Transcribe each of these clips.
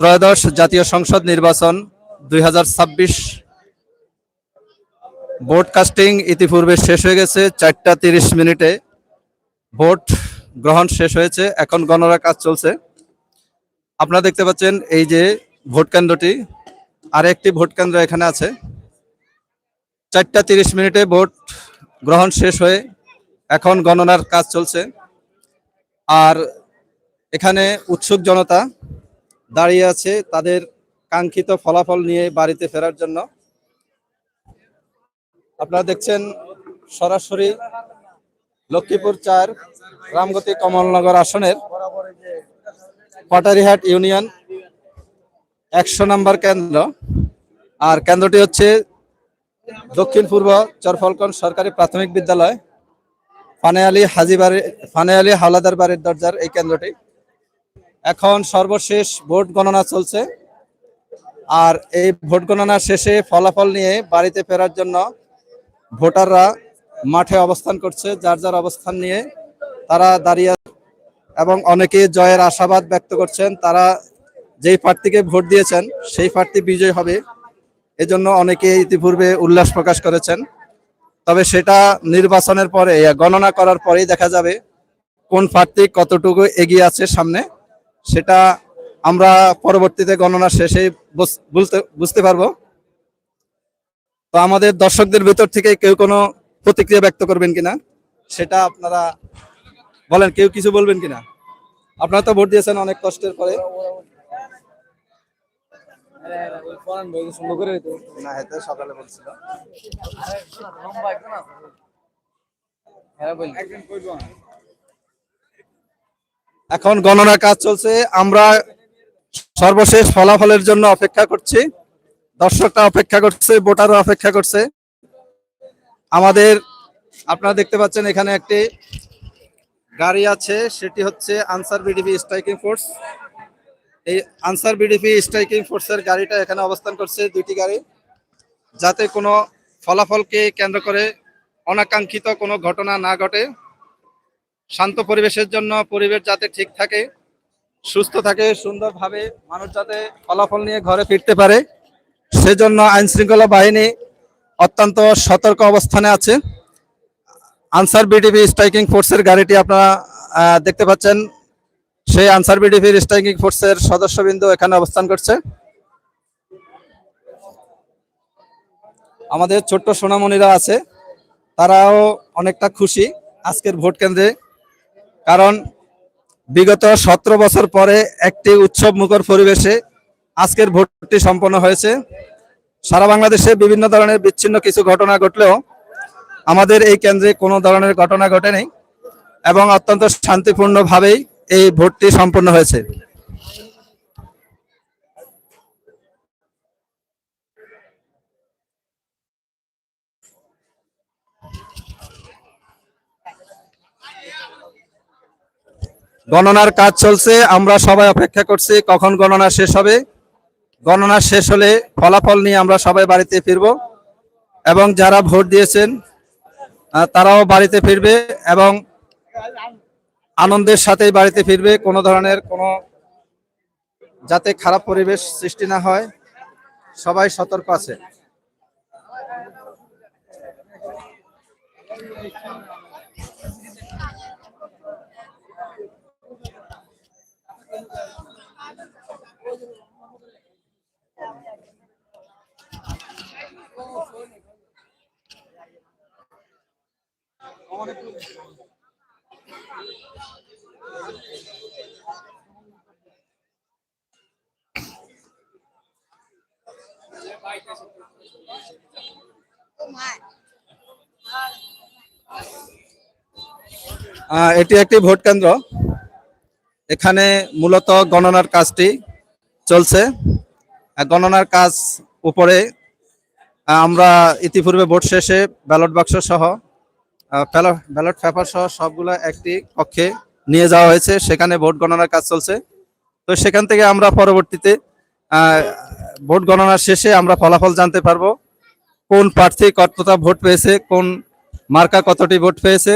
ত্রয়োদশ জাতীয় সংসদ নির্বাচন দুই ভোট কাস্টিং ইতিপূর্বে শেষ হয়ে গেছে চারটা তিরিশ মিনিটে। ভোট গ্রহণ শেষ হয়েছে, এখন গণনা কাজ চলছে। আপনারা দেখতে পাচ্ছেন এই যে ভোট কেন্দ্রটি আর একটি ভোট কেন্দ্র এখানে আছে। চারটা তিরিশ মিনিটে ভোট গ্রহণ শেষ হয়ে এখন গণনার কাজ চলছে। আর এখানে উৎসুক জনতা দাঁড়িয়ে আছে তাদের কাঙ্ক্ষিত ফলাফল নিয়ে বাড়িতে ফেরার জন্য। আপনারা দেখছেন সরাসরি লক্ষ্মীপুর চার রামগতি কমলনগর আসনের পাটারিহাট ইউনিয়ন একশো নম্বর কেন্দ্র। আর কেন্দ্রটি হচ্ছে দক্ষিণ পূর্ব চরফলকন সরকারি প্রাথমিক বিদ্যালয়। ফানেআলি হাজিবাড়ি ফানেআলি হাওলাদার বাড়ির দরজার এই কেন্দ্রটি। এখন সর্বশেষ ভোট গণনা চলছে। আর এই ভোট গণনা শেষে ফলাফল নিয়ে বাড়িতে ফেরার জন্য ভোটাররা মাঠে অবস্থান করছে। যার যার অবস্থান নিয়ে তারা দাঁড়িয়ে এবং অনেকে জয়ের আশাবাদ ব্যক্ত করছেন। তারা যেই প্রার্থীকে ভোট দিয়েছেন, সেই প্রার্থী বিজয় হবে। এজন্য অনেকে ইতিপূর্বে উল্লাস প্রকাশ করেছেন। তবে সেটা নির্বাচনের পরে, গণনা করার পরেই দেখা যাবে কোন প্রার্থী কতটুকু এগিয়ে আছে সামনে। সেটা আমরা পরবর্তীতে গণনা শেষে বুঝতে পারব। তো আমাদের দর্শকদের ভেতর থেকে কেউ কোনো প্রতিক্রিয়া ব্যক্ত করবেন কিনা, সেটা আপনারা বলেন, কেউ কিছু বলবেন কিনা? আপনারা তো ভোট দিয়েছেন অনেক কষ্টের পরে। সকালে বলছিল। এখন গণনা কাজ চলছে। আমরা সর্বশেষ ফলাফলের জন্য অপেক্ষা করছি। দর্শকরা অপেক্ষা করছে, ভোটাররা অপেক্ষা করছে। আমাদের, আপনারা দেখতে পাচ্ছেন এখানে একটি গাড়ি আছে, সেটি হচ্ছে আনসার বিডিপি স্ট্রাইকিং ফোর্স। এই আনসার বিডিপি স্ট্রাইকিং ফোর্সের গাড়িটা এখানে অবস্থান করছে, দুইটি গাড়ি। যাতে কোনো ফলাফলকে কেন্দ্র করে অনাকাঙ্ক্ষিত কোনো ঘটনা না ঘটে। শান্ত পরিবেশের জন্য পরিবেশ যাতে ঠিক থাকে, সুস্থ থাকে, সুন্দরভাবে মানুষ যাতে ফলাফল নিয়ে ঘরে ফিরতে পারে, সেজন্য আইন শৃঙ্খলা বাহিনী অত্যন্ত সতর্ক অবস্থানে আছে। আনসার বিডিপি স্ট্রাইকিং ফোর্সের গাড়িটি আপনারা দেখতে পাচ্ছেন। সেই আনসার বিডিপির স্ট্রাইকিং ফোর্সের সদস্যবৃন্দ এখানে অবস্থান করছে। আমাদের ছোট্ট সোনামণিরা আছে, তারাও অনেকটা খুশি আজকের ভোট কেন্দ্রে। কারণ বিগত সতেরো বছর পরে একটি উৎসব মুখর পরিবেশে আজকের ভোটটি সম্পন্ন হয়েছে। সারা বাংলাদেশে বিভিন্ন ধরনের বিচ্ছিন্ন কিছু ঘটনা ঘটলেও আমাদের এই কেন্দ্রে কোনো ধরনের ঘটনা ঘটেনি এবং অত্যন্ত শান্তিপূর্ণভাবেই এই ভোটটি সম্পন্ন হয়েছে। গণনার কাজ চলছে, আমরা সবাই অপেক্ষা করছি কখন গণনা শেষ হবে। গণনা শেষ হলে ফলাফল নিয়ে আমরা সবাই বাড়িতে ফিরব এবং যারা ভোট দিয়েছেন তারাও বাড়িতে ফিরবে এবং আনন্দের সাথেই বাড়িতে ফিরবে। কোনো ধরনের কোনো যাতে খারাপ পরিবেশ সৃষ্টি না হয়, সবাই সতর্ক আছে। এটি একটি ভোট কেন্দ্র। এখানে মূলত গণনার কাজটি চলছে। গণনার কাজ উপরে। আমরা ইতিপূর্বে ভোট শেষে ব্যালট বাক্স সহ ব্যালট পেপার সহ সবগুলো একটি কক্ষে নিয়ে যাওয়া হয়েছে। সেখানে ভোট গণনার কাজ চলছে। তো সেখান থেকে আমরা পরবর্তীতে ভোট গণনার শেষে আমরা ফলাফল জানতে পারব। কোন প্রার্থী কতটা ভোট পেয়েছে, কোন মার্কা কতটি ভোট পেয়েছে,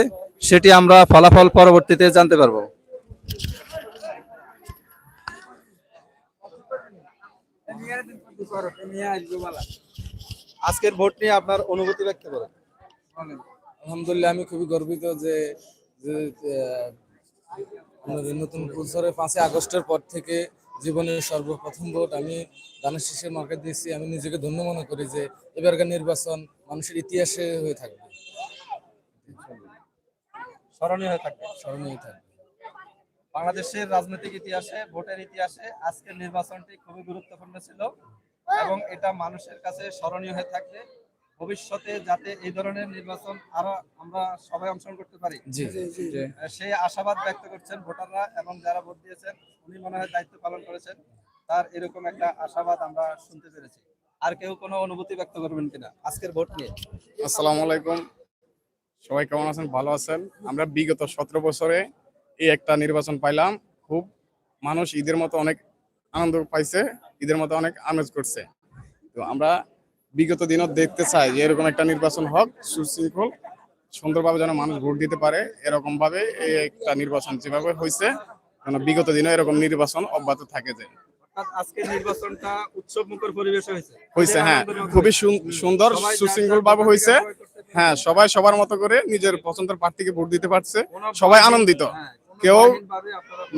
সেটি আমরা ফলাফল পরবর্তীতে জানতে পারব। আজকের ভোট নিয়ে আপনার অনুভূতি ব্যক্ত করেন। আলহামদুলিল্লাহ আমি খুবই গর্বিত যে যে, আমাদের নতুন বছরের পাঁচই আগস্টের পর থেকে জীবনের সর্বপ্রথম ভোট আমি দানের শীষের মার্কেট দিয়েছি। আমি নিজেকে ধন্য মনে করি যে এবারকার নির্বাচন মানুষের ইতিহাসে হয়ে থাকবে। স্মরণীয় হয়ে থাকবে। স্মরণীয় থাকবে। বাংলাদেশের রাজনৈতিক ইতিহাসে ভোটের ইতিহাসে আজকের নির্বাচনটি খুবই গুরুত্বপূর্ণ ছিল এবং এটা মানুষের কাছে স্মরণীয় হয়ে থাকবে। ভবিষ্যতে যাতে এই ধরনের নির্বাচন আরও আমরা সবাই অংশগ্রহণ করতে পারি। জি জি আহ, সেই আশাবাদ ব্যক্ত করছেন ভোটাররা এবং যারা ভোট দিয়েছেন উনি মনে হয় দায়িত্ব পালন করেছেন। তার এরকম একটা আশাবাদ আমরা শুনতে পেরেছি। আর কেউ কোনো অনুভূতি ব্যক্ত করবেন কিনা? আজকের ভোট নিয়ে। আসসালামু আলাইকুম। সবাই কেমন আছেন? ভালো আছেন? আমরা বিগত সতেরো বছরে এই একটা নির্বাচন পাইলাম। খুব মানুষ ঈদের মতো অনেক আনন্দ পাইছে ঈদের মতো অনেক আমেজ করছে। তো আমরা বিগত দিনও দেখতে চাই যে এরকম একটা নির্বাচন হোক সুশৃঙ্খল সুন্দরভাবে যেন মানুষ ভোট দিতে পারে এরকম ভাবে এই একটা নির্বাচন যেভাবে হয়েছে যেন বিগত দিনে এরকম নির্বাচন অব্যাহত থাকে যে। অর্থাৎ আজকের নির্বাচনটা উৎসব পরিবেশে হয়েছে। হয়েছে হ্যাঁ খুবই। সুন্দর সুশৃঙ্খল ভাবে হয়েছে। হ্যাঁ সবাই সবার মতো করে নিজের পছন্দের প্রার্থীকে ভোট দিতে পারছে। সবাই আনন্দিত। হ্যাঁ, কেউ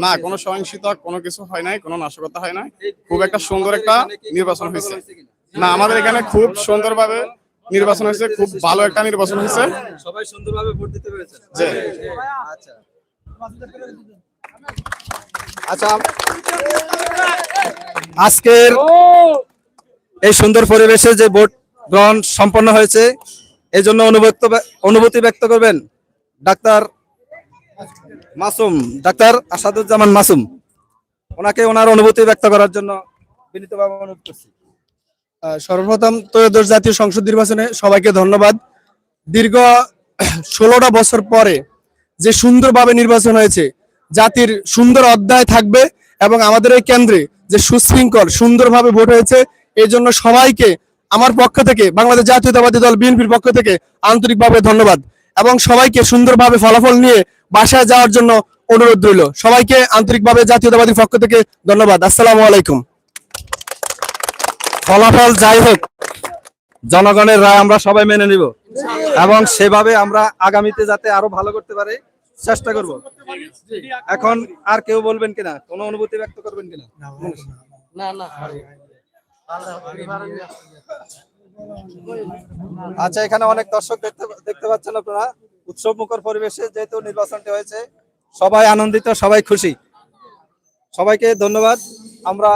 না কোনো সহিংসতা কোনো কিছু হয় নাই কোনো নাশকতা হয় নাই। খুব একটা সুন্দর একটা কোনো নির্বাচন হয়েছে কিনা? না আমাদের এখানে খুব সুন্দরভাবে নির্বাচন হয়েছে খুব ভালো একটা নির্বাচন হয়েছে। সবাই সুন্দরভাবে ভোট দিতে পেরেছে আচ্ছা। আচ্ছা আজকের এই সুন্দর পরিবেশে যে ভোট গ্রহণ সম্পন্ন হয়েছে এই জন্য অনুভূত অনুভূতি ব্যক্ত করবেন ডাক্তার মাসুম ডাক্তার আসাদুজ্জামান মাসুম। ওনাকে ওনার অনুভূতি ব্যক্ত করার জন্য বিনীতভাবে অনুরোধ করছি। সর্বপ্রথম ত্রয়োদশ জাতীয় সংসদ নির্বাচনে সবাইকে ধন্যবাদ। দীর্ঘ ষোলোটা বছর পরে যে সুন্দরভাবে নির্বাচন হয়েছে, জাতির সুন্দর অধ্যায় থাকবে এবং আমাদের এই কেন্দ্রে যে সুশৃঙ্খল, সুন্দরভাবে ভোট হয়েছে, এই জন্য সবাইকে আমার পক্ষ থেকে, বাংলাদেশ জাতীয়তাবাদী দল বিএনপির পক্ষ থেকে আন্তরিকভাবে ধন্যবাদ এবং সবাইকে সুন্দরভাবে ফলাফল নিয়ে বাসায় যাওয়ার জন্য অনুরোধ রইল। সবাইকে আন্তরিকভাবে জাতীয়তাবাদী পক্ষ থেকে ধন্যবাদ। আসসালামু আলাইকুম। ফলাফল যাই হোক জনগণের রায় আমরা সবাই মেনে নিব এবং সেভাবে আমরা আগামীতে যাতে আরও ভালো করতে পারে চেষ্টা করব। এখন আর কেউ বলবেন কিনা? কোনো অনুভূতি ব্যক্ত করবেন কিনা? আচ্ছা এখানে অনেক দর্শক দেখতে দেখতে পাচ্ছেন আপনারা। উৎসব মুখর পরিবেশে যেহেতু নির্বাচনটি হয়েছে সবাই আনন্দিত সবাই খুশি। সবাইকে ধন্যবাদ। আমরা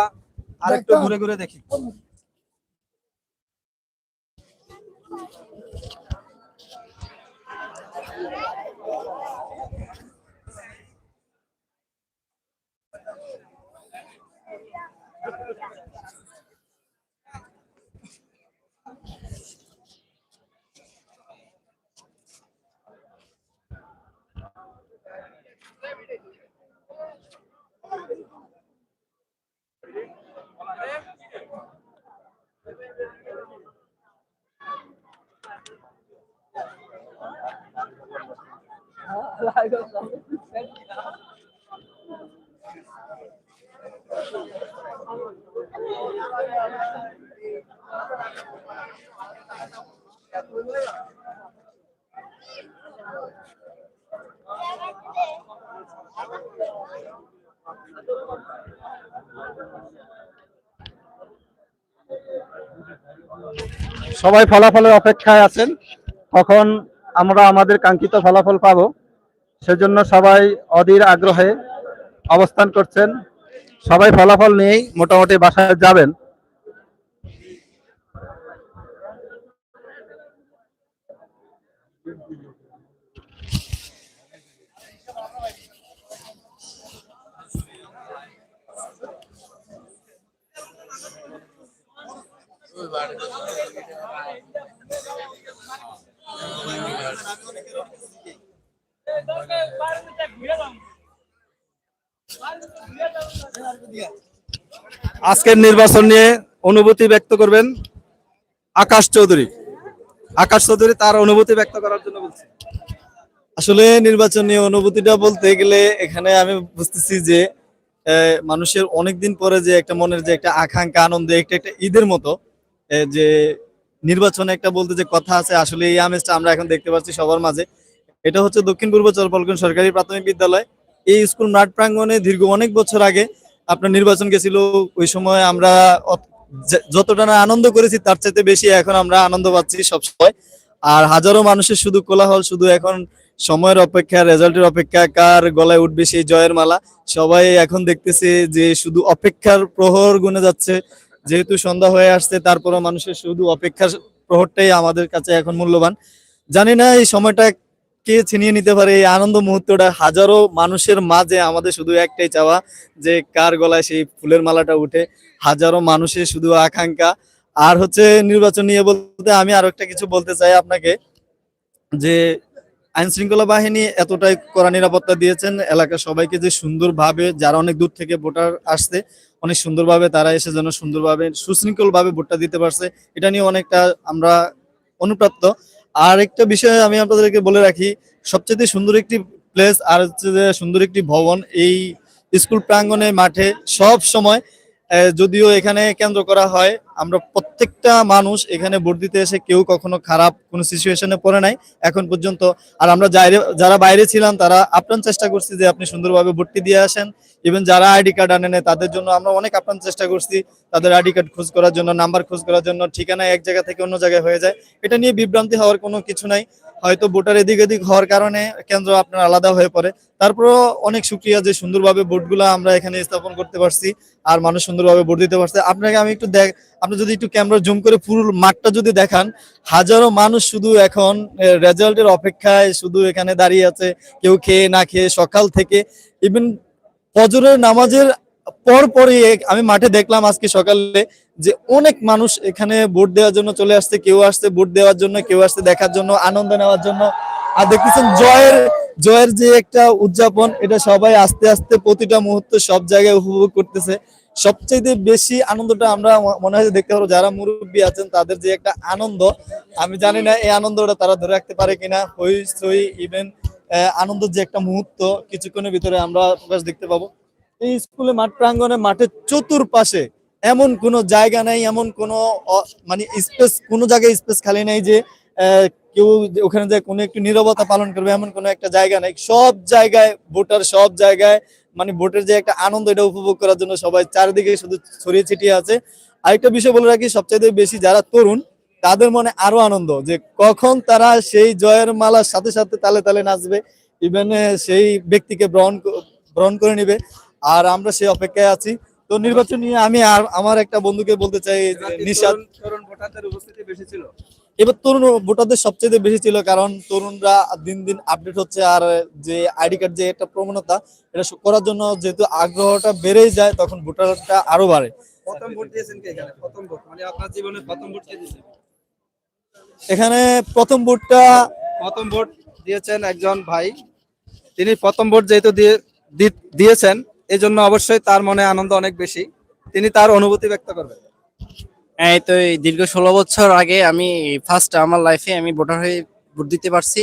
আরেকটু ঘুরে ঘুরে দেখি। সবাই ফলাফলের অপেক্ষায় আছেন। কখন আমরা আমাদের কাঙ্ক্ষিত ফলাফল পাবো? সেজন্য সবাই অধীর আগ্রহে অবস্থান করছেন। সবাই ফলাফল নিয়েই মোটামুটি বাসায় যাবেন। আজকের নির্বাচন নিয়ে অনুভূতি ব্যক্ত করবেন আকাশ চৌধুরী। আকাশ চৌধুরী তার অনুভূতি ব্যক্ত করার জন্য বলছি। আসলে নির্বাচন নিয়ে অনুভূতিটা বলতে গেলে এখানে আমি বুঝতেছি যে মানুষের অনেকদিন পরে যে একটা মনের যে একটা আকাঙ্ক্ষা, আনন্দ একটা একটা ঈদের মতো যে নির্বাচনে একটা বলতে যে কথা আছে, আসলে এই আমেজটা আমরা এখন দেখতে পাচ্ছি সবার মাঝে। এটা হচ্ছে দক্ষিণ পূর্ব চরপলকন সরকারি প্রাথমিক বিদ্যালয়। এই স্কুল মাঠ প্রাঙ্গনে দীর্ঘ অনেক বছর আগে আপনার নির্বাচন গেছিল। ওই সময় আমরা যতটা না আনন্দ করেছি, তার চাইতে বেশি এখন আমরা আনন্দ পাচ্ছি সবসময়। আর হাজারো মানুষের শুধু কোলাহল, শুধু এখন সময়ের অপেক্ষা, রেজাল্টের অপেক্ষা, কার গলায় উঠবে সেই জয়ের মালা। সবাই এখন দেখতেছে যে শুধু অপেক্ষার প্রহর গুনে যাচ্ছে। যেহেতু সন্ধ্যা হয়ে আসছে, তারপরও মানুষের শুধু অপেক্ষার প্রহরটাই আমাদের কাছে এখন মূল্যবান। জানি না এই সময়টা কে ছিনিয়ে নিতে পারে? এই আনন্দ মুহূর্তটা হাজারো মানুষের মাঝে আমাদের শুধু একটাই চাওয়া, যে কার গলায় সেই ফুলের মালাটা উঠে। হাজারো মানুষের শুধু আকাঙ্ক্ষা। আর হচ্ছে নির্বাচন নিয়ে বলতে আমি আরও একটা কিছু বলতে চাই আপনাকে, যে আইন শৃঙ্খলা বাহিনী এতটাই কড়া নিরাপত্তা দিয়েছেন, এলাকার সবাইকে যে সুন্দরভাবে, যারা অনেক দূর থেকে ভোটার আসছে, অনেক সুন্দরভাবে তারা এসে যেন সুন্দরভাবে, সুশৃঙ্খলভাবে ভোটটা দিতে পারছে, এটা নিয়ে অনেকটা আমরা অনুপ্রাপ্ত। আর একটা বিষয় আমি আপনাদেরকে বলে রাখি, সবচেয়ে সুন্দর একটি প্লেস আর হচ্ছে যে সুন্দর একটি ভবন এই স্কুল প্রাঙ্গনে মাঠে সব সময় যদিও এখানে কেন্দ্র করা হয় আমরা প্রত্যেকটা মানুষ এখানে ভোট দিতে এসে কেউ কখনো খারাপ কোনো সিচুয়েশনে পড়ে নাই। এখন পর্যন্ত আর আমরা যারা বাইরে ছিলাম তারা আপ্রাণ চেষ্টা করছি যে আপনি সুন্দরভাবে ভোটটি দিয়ে আসেন। ইভেন যারা আইডি কার্ড আনে নাই, তাদের জন্য আমরা অনেক আপ্রাণ চেষ্টা করছি। তাদের আইডি কার্ড খোঁজ করার জন্য নাম্বার খোঁজ করার জন্য ঠিকানা এক জায়গা থেকে অন্য জায়গায় হয়ে যায়। এটা নিয়ে বিভ্রান্তি হওয়ার কোনো কিছু নাই। হয়তো ভোটার এদিক এদিক হওয়ার কারণে কেন্দ্র আপনার আলাদা হয়ে পড়ে। তারপরেও অনেক সুক্রিয়া যে সুন্দরভাবে ভোটগুলো আমরা এখানে স্থাপন করতে পারছি আর মানুষ সুন্দরভাবে ভোট দিতে পারছে। আপনাকে আমি একটু দেখ আপনি যদি একটু ক্যামেরা জুম করে পুরো মাঠটা যদি দেখান, হাজারো মানুষ শুধু এখন রেজাল্টের অপেক্ষায় শুধু এখানে দাঁড়িয়ে আছে। কেউ খেয়ে না খেয়ে সকাল থেকে ইভেন ফজরের নামাজের পর পরই আমি মাঠে দেখলাম আজকে সকালে যে অনেক মানুষ এখানে ভোট দেওয়ার জন্য চলে আসছে, কেউ আসছে ভোট দেওয়ার জন্য, কেউ আসছে দেখার জন্য, আনন্দ নেওয়ার জন্য। আর দেখতেছেন জয়ের জয়ের যে একটা উদযাপন, এটা সবাই আস্তে আস্তে প্রতিটা মুহূর্ত সব জায়গায় উপভোগ করতেছে। সবচেয়ে বেশি আনন্দটা আমরা মনে হয় দেখতে পারব, যারা মুরব্বী আছেন, তাদের যে একটা আনন্দ, আমি জানি না এই আনন্দটা তারা ধরে রাখতে পারে কিনা। হই সই ইভেন আনন্দের যে একটা মুহূর্ত, কিছুক্ষণের ভিতরে আমরা প্রকাশ দেখতে পাবো। এই স্কুলে মাঠ প্রাঙ্গনে মাঠের চতুর্পাশে এমন কোনো জায়গা নাই, এমন কোনো মানে স্পেস, কোনো জায়গায় স্পেস খালি নাই যে কেউ ওখানে যে কোনো একটু নীরবতা পালন করবে এমন কোনো একটা জায়গা নাই। সব জায়গায় ভোটার, সব জায়গায় মানে ভোটের যে একটা আনন্দ এটা উপভোগ করার জন্য সবাই চারিদিকে শুধু ছড়িয়ে ছিটিয়ে আছে। আরেকটা বিষয় বলে রাখি সবচেয়ে বেশি যারা তরুণ, তাদের মনে আরও আনন্দ যে কখন তারা সেই জয়ের মালার সাথে সাথে তালে তালে নাচবে। ইভেন সেই ব্যক্তিকে গ্রহণ গ্রহণ করে নিবে। আর আমরা সেই অপেক্ষায় আছি। তো নির্বাচন নিয়ে আমি আর আমার একটা বন্ধুকে বলতে চাই যে নিশাদ এবার তরুণ ভোটারদের সবচেয়ে বেশি ছিল কারণ তরুণরা দিন দিন আপডেট হচ্ছে আর যে আইডি কার্ড যে একটা প্রবণতা এটা করার জন্য যেহেতু আগ্রহটা বেড়েই যায় তখন ভোটারটা আরও বাড়ে। প্রথম ভোট দিয়েছেন কে এখানে? প্রথম ভোট মানে আপনার জীবনে প্রথম ভোট কে দিয়েছেন? এখানে প্রথম ভোটটা প্রথম ভোট দিয়েছেন একজন ভাই। তিনি প্রথম ভোট যেহেতু দিয়ে দিয়েছেন এই জন্য অবশ্যই তার মনে আনন্দ অনেক বেশি। তিনি তার অনুভূতি ব্যক্ত করবেন। এই তো এই দীর্ঘ ষোলো বছর আগে আমি ফার্স্ট আমার লাইফে আমি ভোটার হয়ে ভোট দিতে পারছি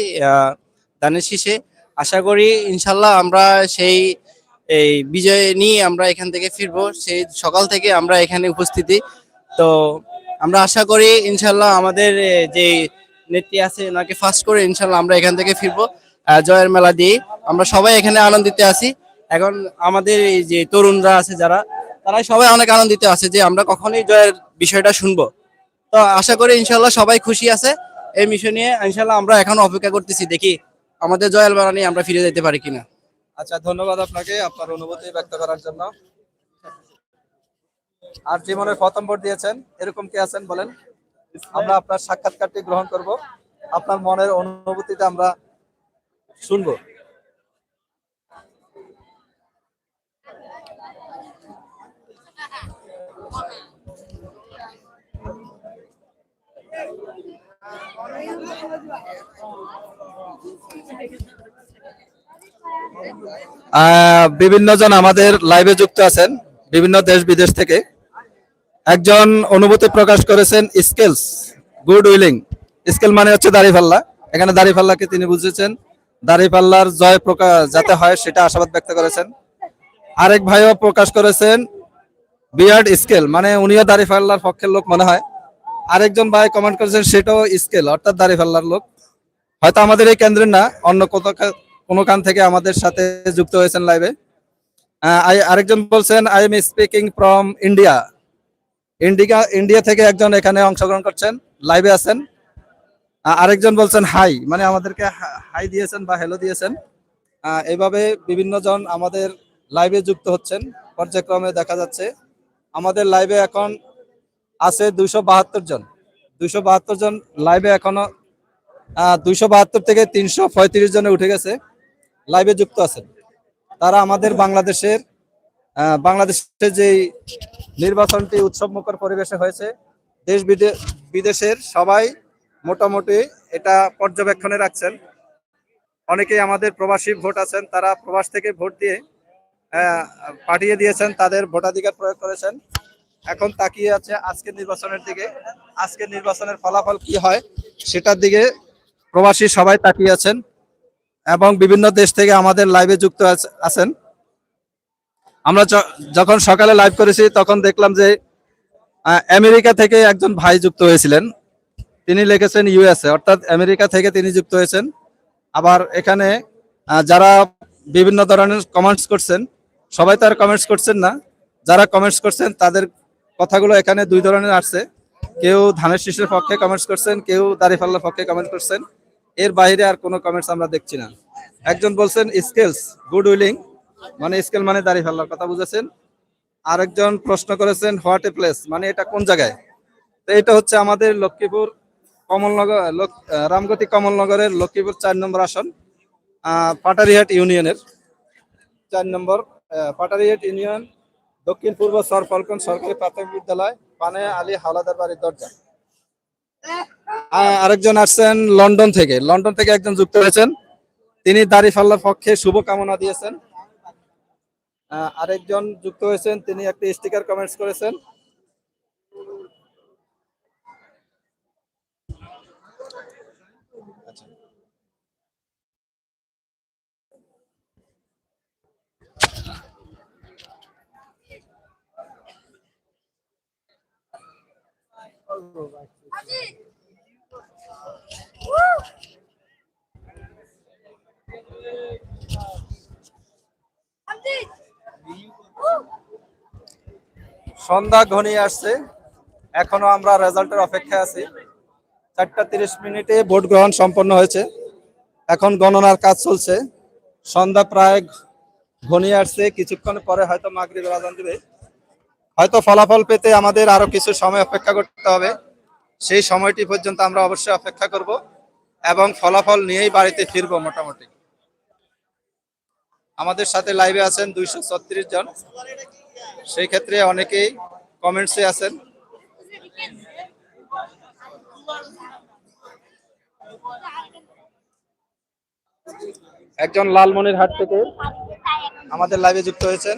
দানের শীষে। আশা করি ইনশাল্লাহ আমরা সেই, এই বিজয় নিয়ে আমরা এখান থেকে ফিরবো। সেই সকাল থেকে আমরা এখানে উপস্থিতি। তো আমরা আশা করি ইনশাল্লাহ আমাদের যে নেত্রী আছে, ওনাকে ফার্স্ট করে ইনশাল্লাহ আমরা এখান থেকে ফিরবো। জয়ের মেলা দিয়ে। আমরা সবাই এখানে আনন্দিত আছি। এখন আমাদের এই যে তরুণরা আছে যারা তারা সবাই অনেক আনন্দিত আছে যে আমরা কখনোই জয়ের বিষয়টা শুনব। তো আশা করি ইনশাল্লাহ সবাই খুশি আছে এই মিশন নিয়ে। ইনশাল্লাহ আমরা এখন অপেক্ষা করতেছি, দেখি আমাদের জয়ের মেলা নিয়ে আমরা ফিরে যেতে পারি কিনা। আচ্ছা ধন্যবাদ আপনাকে আপনার অনুভূতি ব্যক্ত করার জন্য। আর জীবনের প্রথম ভোট দিয়েছেন, এরকম কে আছেন বলেন? আমরা আপনার সাক্ষাৎকারটি গ্রহণ করব। আপনার মনের অনুভূতিটা আমরা শুনব। বিভিন্ন জন আমাদের লাইভে যুক্ত আছেন, বিভিন্ন দেশ বিদেশ থেকে। একজন অনুভূতি প্রকাশ করেছেন স্কেলস গুড উইলিং স্কেল মানে হচ্ছে দাড়িপাল্লা। এখানে দাড়িপাল্লাকে তিনি বুঝেছেন। দাড়িপাল্লার জয় প্রকাশ যাতে হয় সেটা আশাবাদ ব্যক্ত করেছেন। আরেক ভাইও প্রকাশ করেছেন, বিয়ার্ড স্কেল মানে উনিও দাড়িপাল্লার পক্ষের লোক মনে হয়। আরেকজন ভাই কমেন্ট করেছেন, সেটাও স্কেল অর্থাৎ দাড়িপাল্লার লোক। হয়তো আমাদের এই কেন্দ্রের না, অন্য কোথাও কা- কোনো কান থেকে আমাদের সাথে যুক্ত হয়েছেন লাইভে আরেকজন বলছেন I am speaking from India India India থেকে একজন এখানে অংশগ্রহণ করছেন লাইভে আছেন। আরেকজন বলছেন হাই মানে আমাদেরকে হাই দিয়েছেন বা হ্যালো দিয়েছেন। এইভাবে বিভিন্ন জন আমাদের লাইভে যুক্ত হচ্ছেন। পর্যায়ক্রমে দেখা যাচ্ছে, আমাদের লাইভে এখন আছে দুইশো বাহাত্তর জন। দুইশো বাহাত্তর জন লাইভে এখনও দুইশো বাহাত্তর থেকে তিনশো পঁয়ত্রিশ জনে উঠে গেছে লাইভে যুক্ত আছেন। তারা আমাদের বাংলাদেশের আহ, বাংলাদেশের যেই নির্বাচনটি উৎসব মুখর পরিবেশে হয়েছে দেশ বিদে- বিদেশের সবাই মোটামুটি এটা পর্যবেক্ষণে রাখছেন। অনেকেই আমাদের প্রবাসী ভোট আছেন তারা প্রবাস থেকে ভোট দিয়ে পাঠিয়ে দিয়েছেন তাদের ভোটাধিকার প্রয়োগ করেছেন। এখন তাকিয়ে আছে আজকের নির্বাচনের দিকে। আজকের নির্বাচনের ফলাফল কি হয় সেটার দিকে প্রবাসী সবাই তাকিয়ে আছেন এবং বিভিন্ন দেশ থেকে আমাদের লাইভে যুক্ত আছ- আছেন। আমরা যখন সকালে লাইভ করেছি, তখন দেখলাম যে আমেরিকা থেকে একজন ভাই যুক্ত হয়েছিলেন। তিনি লিখেছেন ইউএসএ অর্থাৎ আমেরিকা থেকে তিনি যুক্ত হয়েছেন। আবার এখানে যারা বিভিন্ন ধরনের কমেন্টস করছেন, সবাই তো আর কমেন্টস করছেন না। যারা কমেন্টস করছেন, তাদের কথাগুলো এখানে দুই ধরনের আসছে। কেউ ধানের শীষের পক্ষে কমেন্টস করছেন, কেউ দাঁড়িপাল্লার পক্ষে কমেন্ট করছেন। এর বাইরে আর কোনো কমেন্টস আমরা দেখছি না। একজন বলছেন স্কেলস গুড উইলিং মানে স্কেল মানে দাঁড়িপাল্লার কথা বুঝেছেন। আরেকজন প্রশ্ন করেছেন হোয়াট এ প্লেস মানে এটা কোন জায়গায়? তো এটা হচ্ছে আমাদের লক্ষ্মীপুর কমলনগর রামগতি কমলনগরের লক্ষ্মীপুর চার নম্বর আসন পাটারিহাট ইউনিয়নের। চার নম্বর পাটারিহাট ইউনিয়ন দক্ষিণ পূর্ব সর ফলকন সরকারি প্রাথমিক বিদ্যালয়, পানে আলী হাওলাদার বাড়ির দরজা। আরেকজন আসছেন লন্ডন থেকে। লন্ডন থেকে একজন যুক্ত হয়েছেন। তিনি দাড়িফাল্লার পক্ষে শুভকামনা দিয়েছেন। আরেকজন যুক্ত হয়েছেন। তিনি একটি স্টিকার কমেন্টস করেছেন। সন্ধ্যা ঘনিয়ে আসছে। এখনও আমরা রেজাল্টের অপেক্ষায় আছি। চারটা তিরিশ মিনিটে ভোট গ্রহণ সম্পন্ন হয়েছে। এখন গণনার কাজ চলছে। সন্ধ্যা প্রায় ঘনিয়ে আসছে। কিছুক্ষণ পরে হয়তো মাগরিবের আজান দিবে। হয়তো ফলাফল পেতে আমাদের আরও কিছু সময় অপেক্ষা করতে হবে। সেই সময়টি পর্যন্ত আমরা অবশ্যই অপেক্ষা করব এবং ফলাফল নিয়েই বাড়িতে ফিরবো মোটামুটি। আমাদের সাথে লাইভে আছেন দুইশো ছত্রিশ জন। সেই ক্ষেত্রে অনেকেই কমেন্টসে আছেন। একজন লালমনির হাট থেকে আমাদের লাইভে যুক্ত হয়েছেন।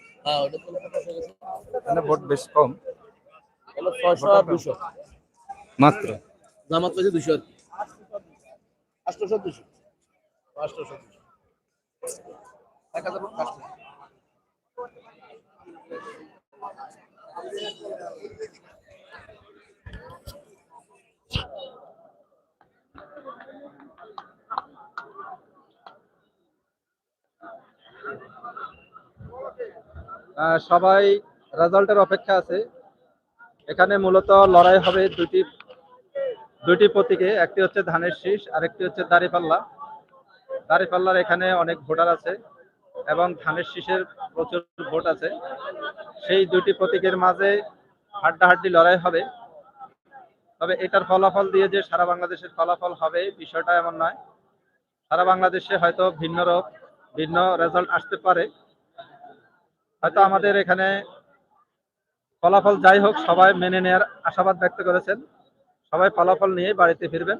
হয়ে গেছে। এখানে ভোট বেশ কম। ছয়শো আর দুশো। মাত্র? জামাত পেয়েছে দুশো আর কি। আটশোশো দুশো এক হাজার ভোট সবাই রেজাল্টের অপেক্ষা আছে। এখানে মূলত লড়াই হবে দুটি দুটি প্রতীকে, একটি হচ্ছে ধানের শীষ আর একটি হচ্ছে দাঁড়িপাল্লা। দাঁড়িপাল্লার এখানে অনেক ভোটার আছে এবং ধানের শীষের প্রচুর ভোট আছে। সেই দুটি প্রতীকের মাঝে হাড্ডাহাড্ডি লড়াই হবে। তবে এটার ফলাফল দিয়ে যে সারা বাংলাদেশের ফলাফল হবে, বিষয়টা এমন নয়। সারা বাংলাদেশে হয়তো ভিন্ন ভিন্ন রেজাল্ট আসতে পারে। হয়তো আমাদের এখানে ফলাফল যাই হোক, সবাই মেনে নেওয়ার আশাবাদ ব্যক্ত করেছেন। সবাই ফলাফল নিয়ে বাড়িতে ফিরবেন।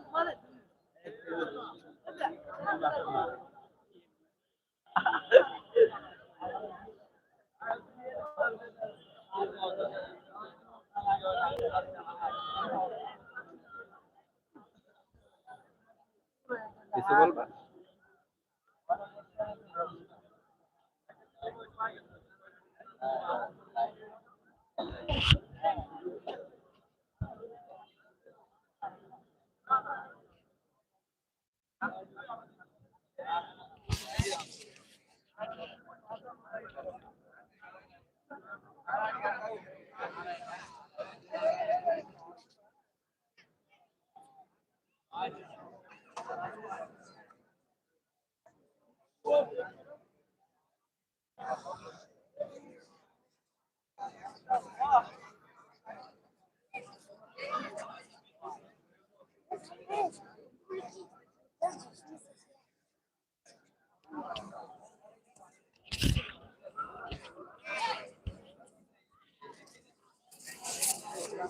কিছু Uh,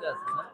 বলবা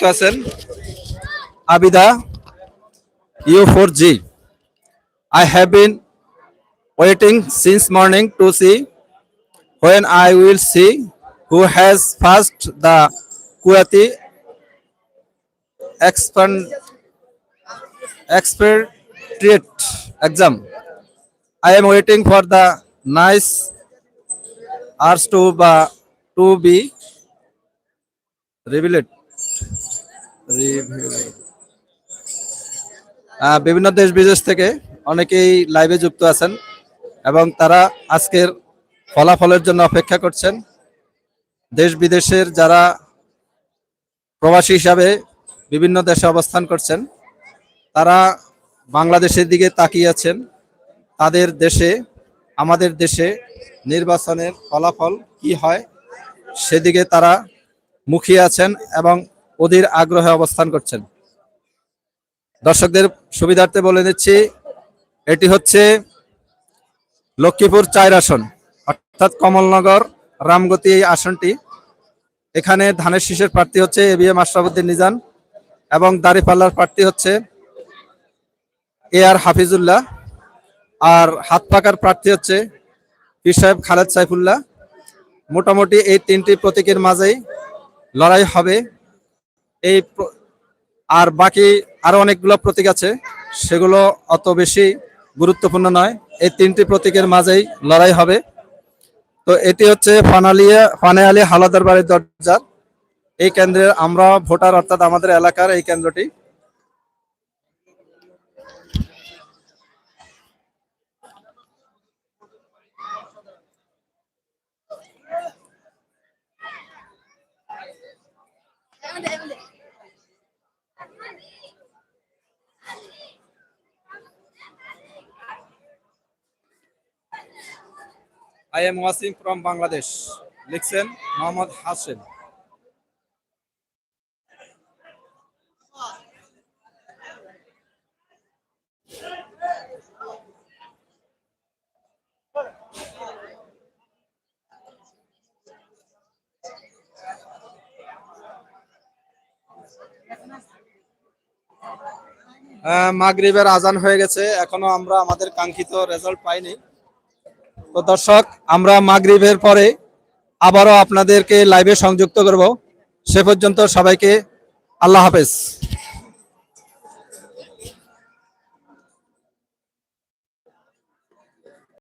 যুক্ত আছেন Abida you four G have been waiting since morning to see when I will see who has passed the Kuwaiti expand expatriate exam. I am waiting for the nice hours to, ba- to be revealed. বিভিন্ন দেশ বিদেশ থেকে অনেকেই লাইভে যুক্ত আছেন এবং তারা আজকের ফলাফলের জন্য অপেক্ষা করছেন। দেশ বিদেশের যারা প্রবাসী হিসাবে বিভিন্ন দেশে অবস্থান করছেন, তারা বাংলাদেশের দিকে তাকিয়ে আছেন। তাদের দেশে, আমাদের দেশে নির্বাচনের ফলাফল কি হয়, সেদিকে তারা মুখিয়ে আছেন এবং অধীর আগ্রহে অবস্থান করছেন। দর্শকদের সুবিধার্থে বলে দিচ্ছি এটি হচ্ছে লক্ষ্মীপুর চায়ের আসন, অর্থাৎ কমলনগর রামগতি এই আসনটি। এখানে ধানের শীষের প্রার্থী হচ্ছে এ বি এম আশরাফুদ্দিন নিজান এবং দাঁড়িপাল্লার প্রার্থী হচ্ছে এ আর হাফিজুল্লাহ। আর হাত পাকার প্রার্থী হচ্ছে পীর সাহেব খালেদ সাইফুল্লাহ। মোটামুটি এই তিনটি প্রতীকের মাঝেই লড়াই হবে। এই আর বাকি আরও অনেকগুলো প্রতীক আছে, সেগুলো অত বেশি গুরুত্বপূর্ণ নয়। এই তিনটি প্রতীকের মাঝেই লড়াই হবে। তো এটি হচ্ছে ফানালিয়া, ফানেয়ালি হালাদার বাড়ির দরজা। এই কেন্দ্রে আমরা ভোটার অর্থাৎ আমাদের এলাকার এই কেন্দ্রটি I am Wasim from Bangladesh. লিখছেন মোহাম্মদ হাসেম মাগরিবের আজান হয়ে গেছে। এখনও আমরা আমাদের কাঙ্ক্ষিত রেজাল্ট পাইনি। তো দর্শক, আমরা মাগরিবের পরে আবারও আপনাদেরকে লাইভে সংযুক্ত করব। সে পর্যন্ত সবাইকে আল্লাহ হাফেজ।